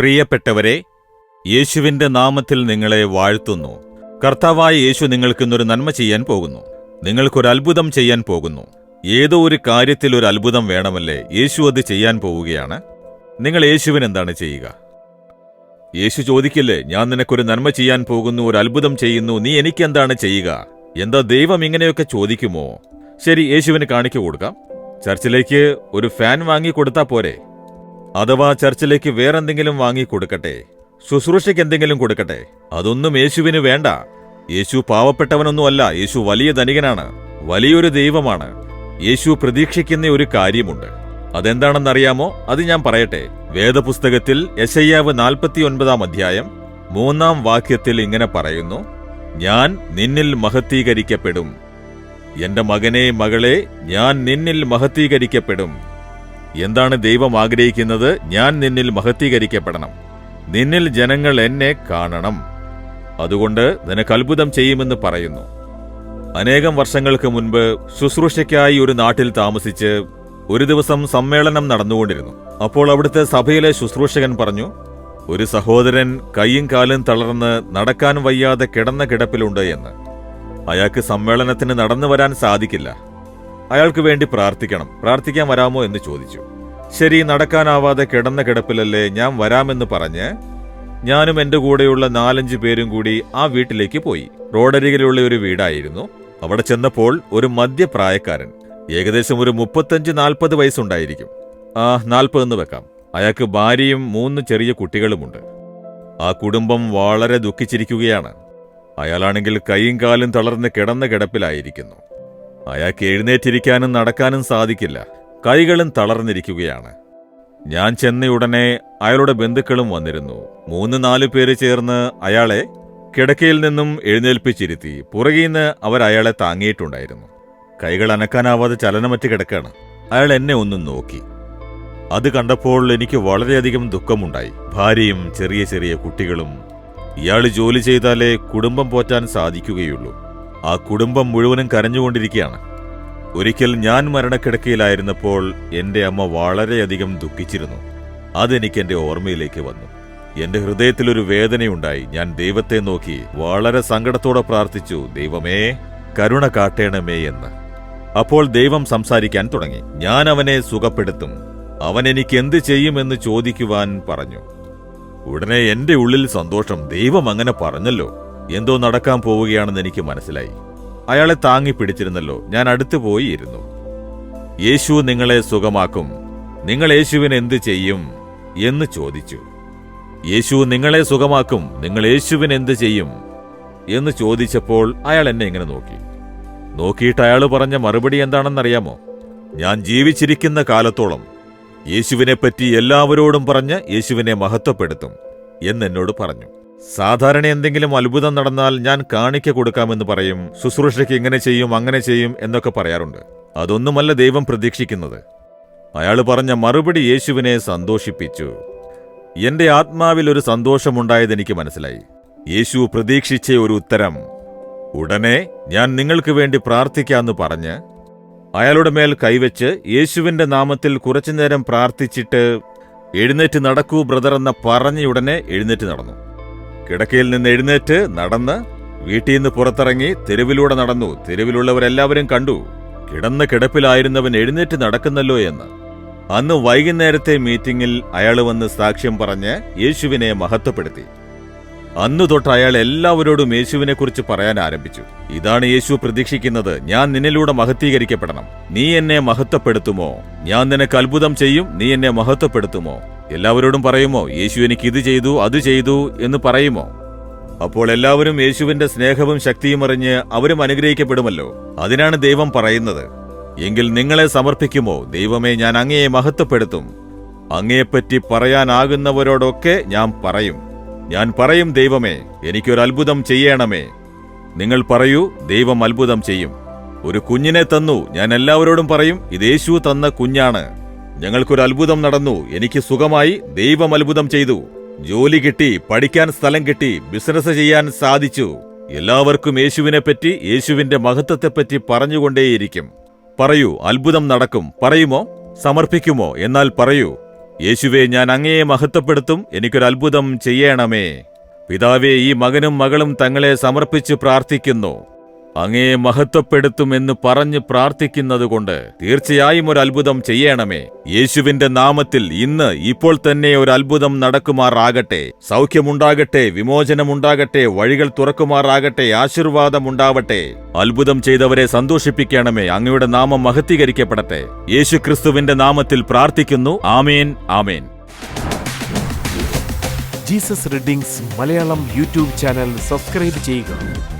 പ്രിയപ്പെട്ടവരെ യേശുവിന്റെ നാമത്തിൽ നിങ്ങളെ വാഴ്ത്തുന്നു. കർത്താവായ യേശു നിങ്ങൾക്കിന്നൊരു നന്മ ചെയ്യാൻ പോകുന്നു. നിങ്ങൾക്കൊരു അത്ഭുതം ചെയ്യാൻ പോകുന്നു. ഏതോ ഒരു കാര്യത്തിൽ ഒരു അത്ഭുതം വേണമല്ലേ യേശു അത് ചെയ്യാൻ പോവുകയാണ്? നിങ്ങൾ യേശുവിന് എന്താണ് ചെയ്യുക? യേശു ചോദിക്കില്ലേ ഞാൻ നിനക്കൊരു നന്മ ചെയ്യാൻ പോകുന്നു ഒരു അത്ഭുതം ചെയ്യുന്നു നീ എനിക്ക് എന്താണ് ചെയ്യുക? എന്താ ദൈവം ഇങ്ങനെയൊക്കെ ചോദിക്കുമോ? ശരി യേശുവിന് കാണിക്കു കൊടുക്കാം. ചർച്ചിലേക്ക് ഒരു ഫാൻ വാങ്ങി കൊടുത്താ പോരെ. അഥവാ ചർച്ചിലേക്ക് വേറെന്തെങ്കിലും വാങ്ങി കൊടുക്കട്ടെ ശുശ്രൂഷയ്ക്ക് എന്തെങ്കിലും കൊടുക്കട്ടെ അതൊന്നും യേശുവിന് വേണ്ട. യേശു പാവപ്പെട്ടവനൊന്നുമല്ല യേശു വലിയ ധനികനാണ് വലിയൊരു ദൈവമാണ്. യേശു പ്രതീക്ഷിക്കുന്ന ഒരു കാര്യമുണ്ട്. അതെന്താണെന്നറിയാമോ? അത് ഞാൻ പറയട്ടെ. വേദപുസ്തകത്തിൽ യശയ്യാവ് നാൽപ്പത്തിയൊൻപതാം അധ്യായം മൂന്നാം വാക്യത്തിൽ ഇങ്ങനെ പറയുന്നു ഞാൻ നിന്നിൽ മഹത്തീകരിക്കപ്പെടും എന്റെ മകനെ മകളെ ഞാൻ നിന്നിൽ മഹത്തീകരിക്കപ്പെടും എന്താണ് ദൈവം ആഗ്രഹിക്കുന്നത്? ഞാൻ നിന്നിൽ മഹത്തീകരിക്കപ്പെടണം നിന്നിൽ ജനങ്ങൾ എന്നെ കാണണം. അതുകൊണ്ട് നിനക്ക് അത്ഭുതം ചെയ്യുമെന്ന് പറയുന്നു. അനേകം വർഷങ്ങൾക്ക് മുൻപ് ശുശ്രൂഷയ്ക്കായി ഒരു നാട്ടിൽ താമസിച്ച് ഒരു ദിവസം സമ്മേളനം നടന്നുകൊണ്ടിരുന്നു. അപ്പോൾ അവിടുത്തെ സഭയിലെ ശുശ്രൂഷകൻ പറഞ്ഞു ഒരു സഹോദരൻ കൈയും കാലും തളർന്ന് നടക്കാൻ വയ്യാതെ കിടന്ന കിടപ്പിലുണ്ട് എന്ന്. അയാൾക്ക് സമ്മേളനത്തിന് നടന്നു വരാൻ സാധിക്കില്ല. അയാൾക്ക് വേണ്ടി പ്രാർത്ഥിക്കണം. പ്രാർത്ഥിക്കാൻ വരാമോ എന്ന് ചോദിച്ചു. ശരി നടക്കാനാവാതെ കിടന്ന കിടപ്പിലല്ലേ ഞാൻ വരാമെന്ന് പറഞ്ഞ് ഞാനും എന്റെ കൂടെയുള്ള നാലഞ്ച് പേരും കൂടി ആ വീട്ടിലേക്ക് പോയി. റോഡരികിലുള്ള ഒരു വീടായിരുന്നു. അവിടെ ചെന്നപ്പോൾ ഒരു മധ്യപ്രായക്കാരൻ ഏകദേശം ഒരു മുപ്പത്തഞ്ച് നാൽപ്പത് വയസ്സുണ്ടായിരിക്കും. ആ നാൽപ്പതെന്ന് വെക്കാം. അയാൾക്ക് ഭാര്യയും മൂന്ന് ചെറിയ കുട്ടികളുമുണ്ട്. ആ കുടുംബം വളരെ ദുഃഖിച്ചിരിക്കുകയാണ്. അയാളാണെങ്കിൽ കൈയും കാലും തളർന്ന് കിടന്ന കിടപ്പിലായിരിക്കുന്നു. അയാൾക്ക് എഴുന്നേറ്റിരിക്കാനും നടക്കാനും സാധിക്കില്ല. കൈകളും തളർന്നിരിക്കുകയാണ്. ഞാൻ ചെന്നയുടനെ അയാളുടെ ബന്ധുക്കളും വന്നിരുന്നു. മൂന്ന് നാല് പേര് ചേർന്ന് അയാളെ കിടക്കയിൽ നിന്നും എഴുന്നേൽപ്പിച്ചിരുത്തി. പുറകിൽ നിന്ന് അവർ അയാളെ താങ്ങിയിട്ടുണ്ടായിരുന്നു. കൈകൾ അനക്കാനാവാതെ ചലനമറ്റ് കിടക്കാണ്. അയാൾ എന്നെ ഒന്നും നോക്കി. അത് കണ്ടപ്പോൾ എനിക്ക് വളരെയധികം ദുഃഖമുണ്ടായി. ഭാര്യയും ചെറിയ ചെറിയ കുട്ടികളും ഇയാൾ ജോലി ചെയ്താലേ കുടുംബം പോറ്റാൻ സാധിക്കുകയുള്ളൂ. ആ കുടുംബം മുഴുവനും കരഞ്ഞുകൊണ്ടിരിക്കുകയാണ്. ഒരിക്കൽ ഞാൻ മരണക്കിടക്കയിലായിരുന്നപ്പോൾ എന്റെ അമ്മ വളരെയധികം ദുഃഖിച്ചിരുന്നു. അതെനിക്ക് എന്റെ ഓർമ്മയിലേക്ക് വന്നു. എന്റെ ഹൃദയത്തിലൊരു വേദനയുണ്ടായി. ഞാൻ ദൈവത്തെ നോക്കി വളരെ സങ്കടത്തോടെ പ്രാർത്ഥിച്ചു ദൈവമേ കരുണ കാട്ടേണമേ എന്ന്. അപ്പോൾ ദൈവം സംസാരിക്കാൻ തുടങ്ങി. ഞാൻ അവനെ സുഖപ്പെടുത്തും. അവൻ എനിക്ക് എന്ത് ചെയ്യുമെന്ന് ചോദിക്കുവാൻ പറഞ്ഞു. ഉടനെ എന്റെ ഉള്ളിൽ സന്തോഷം. ദൈവം അങ്ങനെ പറഞ്ഞല്ലോ. എന്തോ നടക്കാൻ പോവുകയാണെന്ന് എനിക്ക് മനസ്സിലായി. അയാളെ താങ്ങി പിടിച്ചിരുന്നല്ലോ. ഞാൻ അടുത്തു പോയി ഇരുന്നു യേശു നിങ്ങളെ സുഖമാക്കും. നിങ്ങൾ യേശുവിന് എന്ത് ചെയ്യും എന്ന് ചോദിച്ചു. യേശു നിങ്ങളെ സുഖമാക്കും. നിങ്ങൾ യേശുവിന് എന്ത് ചെയ്യും എന്ന് ചോദിച്ചപ്പോൾ അയാൾ എന്നെ ഇങ്ങനെ നോക്കി. നോക്കിയിട്ട് അയാൾ പറഞ്ഞ മറുപടി എന്താണെന്നറിയാമോ? ഞാൻ ജീവിച്ചിരിക്കുന്ന കാലത്തോളം യേശുവിനെപ്പറ്റി എല്ലാവരോടും പറഞ്ഞ് യേശുവിനെ മഹത്വപ്പെടുത്തും എന്നെന്നോട് പറഞ്ഞു. സാധാരണ എന്തെങ്കിലും അത്ഭുതം നടന്നാൽ ഞാൻ കാണിക്ക കൊടുക്കാമെന്ന് പറയും ശുശ്രൂഷയ്ക്ക് ഇങ്ങനെ ചെയ്യും അങ്ങനെ ചെയ്യും എന്നൊക്കെ പറയാറുണ്ട്. അതൊന്നുമല്ല ദൈവം പ്രതീക്ഷിക്കുന്നത്. അയാൾ പറഞ്ഞ മറുപടി യേശുവിനെ സന്തോഷിപ്പിച്ചു. എന്റെ ആത്മാവിൽ ഒരു സന്തോഷമുണ്ടായത് എനിക്ക് മനസ്സിലായി. യേശു പ്രതീക്ഷിച്ച ഒരു ഉത്തരം. ഉടനെ ഞാൻ നിങ്ങൾക്ക് വേണ്ടി പ്രാർത്ഥിക്കാമെന്ന് പറഞ്ഞ് അയാളുടെ മേൽ കൈവച്ച് യേശുവിന്റെ നാമത്തിൽ കുറച്ചുനേരം പ്രാർത്ഥിച്ചിട്ട് എഴുന്നേറ്റ് നടക്കൂ ബ്രദർ എന്ന പറഞ്ഞയുടനെ എഴുന്നേറ്റ് നടന്നു. കിടക്കയിൽ നിന്ന് എഴുന്നേറ്റ് നടന്ന് വീട്ടിൽ നിന്ന് പുറത്തിറങ്ങി തെരുവിലൂടെ നടന്നു. തെരുവിലുള്ളവരെല്ലാവരും കണ്ടു. കിടന്ന കിടപ്പിലായിരുന്നവൻ എഴുന്നേറ്റ് നടക്കുന്നല്ലോ എന്ന്. അന്ന് വൈകുന്നേരത്തെ മീറ്റിംഗിൽ അയാൾ വന്ന് സാക്ഷ്യം പറഞ്ഞ് യേശുവിനെ മഹത്വപ്പെടുത്തി. അന്നു തൊട്ട് അയാൾ എല്ലാവരോടും യേശുവിനെക്കുറിച്ച് പറയാൻ ആരംഭിച്ചു. ഇതാണ് യേശു പ്രതീക്ഷിക്കുന്നത്. ഞാൻ നിന്നിലൂടെ മഹത്വീകരിക്കപ്പെടണം. നീ എന്നെ മഹത്വപ്പെടുത്തുമോ? ഞാൻ നിനക്ക് അത്ഭുതം ചെയ്യും. നീ എന്നെ മഹത്വപ്പെടുത്തുമോ? എല്ലാവരോടും പറയുമോ യേശു എനിക്ക് ഇത് ചെയ്തു അത് ചെയ്തു എന്ന് പറയുമോ? അപ്പോൾ എല്ലാവരും യേശുവിന്റെ സ്നേഹവും ശക്തിയും അറിഞ്ഞ് അവരും അനുഗ്രഹിക്കപ്പെടുമല്ലോ. അതിനാണ് ദൈവം പറയുന്നത്. എങ്കിൽ നിങ്ങളെ സമർപ്പിക്കുമോ? ദൈവമേ ഞാൻ അങ്ങയെ മഹത്വപ്പെടുത്തും. അങ്ങയെപ്പറ്റി പറയാനാകുന്നവരോടൊക്കെ ഞാൻ പറയും. ഞാൻ പറയും ദൈവമേ എനിക്കൊരു അത്ഭുതം ചെയ്യണമേ. നിങ്ങൾ പറയൂ ദൈവം അത്ഭുതം ചെയ്യും. ഒരു കുഞ്ഞിനെ തന്നു ഞാൻ എല്ലാവരോടും പറയും ഇത് യേശു തന്ന കുഞ്ഞാണ്. ഞങ്ങൾക്കൊരു അത്ഭുതം നടന്നു. എനിക്ക് സുഖമായി ദൈവം അത്ഭുതം ചെയ്തു. ജോലി കിട്ടി പഠിക്കാൻ സ്ഥലം കിട്ടി ബിസിനസ് ചെയ്യാൻ സാധിച്ചു. എല്ലാവർക്കും യേശുവിനെപ്പറ്റി യേശുവിന്റെ മഹത്വത്തെപ്പറ്റി പറഞ്ഞുകൊണ്ടേയിരിക്കും. പറയൂ അത്ഭുതം നടക്കും. പറയുമോ? സമർപ്പിക്കുമോ? എന്നാൽ പറയൂ. യേശുവെ ഞാൻ അങ്ങയെ മഹത്വപ്പെടുത്തും. എനിക്കൊരു അത്ഭുതം ചെയ്യണമേ. പിതാവെ ഈ മകനും മകളും തങ്ങളെ സമർപ്പിച്ച് പ്രാർത്ഥിക്കുന്നു. അങ്ങയെ മഹത്വപ്പെടുത്തുമെന്ന് പറഞ്ഞ് പ്രാർത്ഥിക്കുന്നതുകൊണ്ട് തീർച്ചയായും ഒരു അത്ഭുതം ചെയ്യണമേ. യേശുവിന്റെ നാമത്തിൽ ഇന്ന് ഇപ്പോൾ തന്നെ ഒരു അത്ഭുതം നടക്കുമാറാകട്ടെ. സൗഖ്യമുണ്ടാകട്ടെ വിമോചനമുണ്ടാകട്ടെ വഴികൾ തുറക്കുമാറാകട്ടെ ആശീർവാദമുണ്ടാവട്ടെ അത്ഭുതം ചെയ്തവരെ സന്തോഷിപ്പിക്കണമേ. അങ്ങയുടെ നാമം മഹത്വീകരിക്കപ്പെടട്ടെ. യേശുക്രിസ്തുവിന്റെ നാമത്തിൽ പ്രാർത്ഥിക്കുന്നു. ആമേൻ ആമേൻ. Jesus readings Malayalam YouTube channel subscribe ചെയ്യുക.